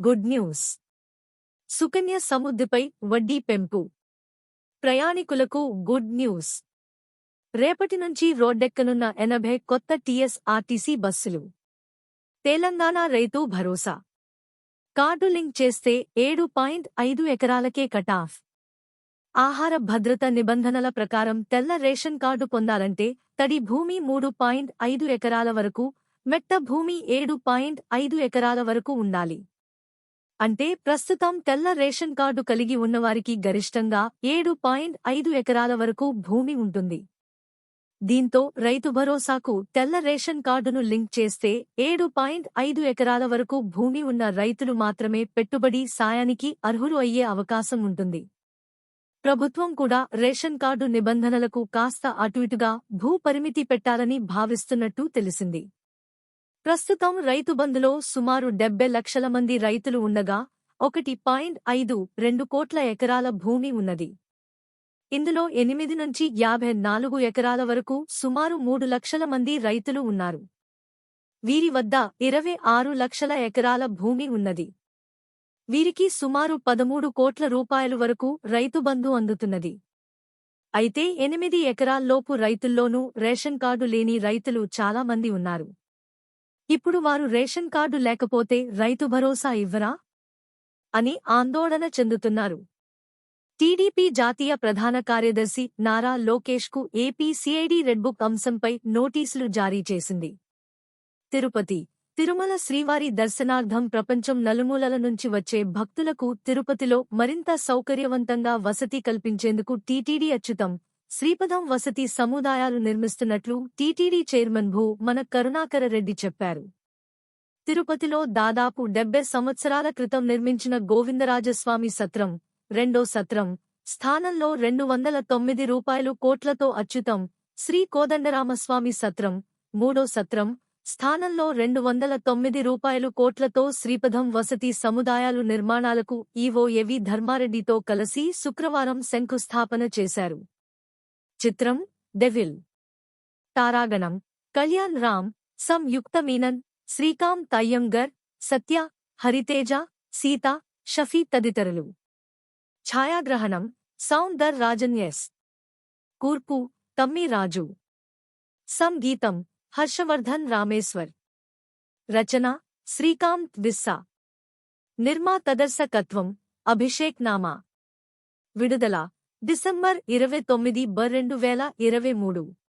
Good news. Sukanya సముద్దిపై వడ్డీ పెంపు. ప్రయాణికులకు గుడ్ న్యూస్. రేపటి నుంచి రోడ్డెక్కనున్న ఎనభై కొత్త టీఎస్ఆర్టీసీ బస్సులు. తెలంగాణ రైతు భరోసా. కార్డు లింక్ చేస్తే ఏడు పాయింట్ ఐదు ఎకరాలకే కటాఫ్ ఆహార భద్రత నిబంధనల ప్రకారం తెల్ల రేషన్ కార్డు పొందాలంటే తడి భూమి మూడు పాయింట్ ఐదు ఎకరాల వరకు మెట్ట భూమి ఏడు పాయింట్ ఐదు ఎకరాల వరకు ఉండాలి. అంటే ప్రస్తుతం తెల్ల రేషన్ కార్డు కలిగి ఉన్నవారికి గరిష్టంగా ఏడు పాయింట్ ఐదు ఎకరాల వరకు భూమి ఉంటుంది. దీంతో రైతు భరోసాకు తెల్ల రేషన్ కార్డును లింక్ చేస్తే ఏడు పాయింట్ ఐదు ఎకరాల వరకు భూమి ఉన్న రైతులు మాత్రమే పెట్టుబడి సాయానికి అర్హులు అయ్యే అవకాశం ఉంటుంది. ప్రభుత్వం కూడా రేషన్ కార్డు నిబంధనలకు కాస్త అటుఇటుగా భూ పరిమితి పెట్టాలని భావిస్తున్నట్టు తెలిసింది. ప్రస్తుతం రైతు బంధులో సుమారు డెబ్బై లక్షల మంది రైతులు ఉండగా ఒకటి పాయింట్ ఐదు రెండు కోట్ల ఎకరాల భూమి ఉన్నది. ఇందులో ఎనిమిది నుంచి యాభై నాలుగు ఎకరాల వరకు సుమారు మూడు లక్షల మంది రైతులు ఉన్నారు. వీరి వద్ద ఇరవై ఆరు లక్షల ఎకరాల భూమి ఉన్నది. వీరికి సుమారు పదమూడు కోట్ల రూపాయలు వరకు రైతు బంధు అందుతున్నది. అయితే ఎనిమిది ఎకరాల్లోపు రైతుల్లోనూ రేషన్ కార్డు లేని రైతులు చాలా మంది ఉన్నారు. ఇప్పుడు వారు రేషన్ కార్డు లేకపోతే రైతు భరోసా ఇవ్వరా? అని ఆందోళన చెందుతున్నారు. టీడీపీ జాతీయ ప్రధాన కార్యదర్శి నారా లోకేష్కు ఏపీ సిఐడి రెడ్బుక్ అంశంపై నోటీసులు జారీ చేసింది. తిరుపతి తిరుమల శ్రీవారి దర్శనార్థం ప్రపంచం నలుమూలల నుంచి వచ్చే భక్తులకు తిరుపతిలో మరింత సౌకర్యవంతంగా వసతి కల్పించేందుకు టీటీడీ అచ్యుతం శ్రీపదం వసతి సముదాయాలు నిర్మిస్తున్నట్లు టీటీడీ చైర్మన్ భూ మన కరుణాకర రెడ్డి చెప్పారు. తిరుపతిలో దాదాపు డెబ్బై సంవత్సరాల క్రితం నిర్మించిన గోవిందరాజస్వామి సత్రం రెండో సత్రం స్థానంలో రెండు వందల తొమ్మిది రూపాయలు కోట్లతో అచ్యుతం శ్రీ కోదండరామస్వామి సత్రం మూడో సత్రం స్థానంలో రెండు వందల తొమ్మిది రూపాయలు కోట్లతో శ్రీపదం వసతి సముదాయాలు నిర్మాణాలకు ఈవో ఎవి ధర్మారెడ్డితో కలిసి శుక్రవారం శంకుస్థాపన చేశారు. చిత్రం డెవిల్. తారాగణం కళ్యాణ్ రామ్ సంయుక్త మీనన్ శ్రీకాంత్ అయ్యంగర్ సత్య హరితేజ సీత షఫీ తదితరులు. ఛాయాగ్రహణం సౌందర్ రాజన్ ఎస్ కూర్పు తమ్మి రాజు. సంగీతం హర్షవర్ధన్ రామేశ్వర్. రచన శ్రీకాంత్ విస్సా నిర్మాతదర్శకత్వం అభిషేక్ నామా. విడుదల డిసెంబర్ ఇరవై తొమ్మిది బ రెండు వేల ఇరవై మూడు.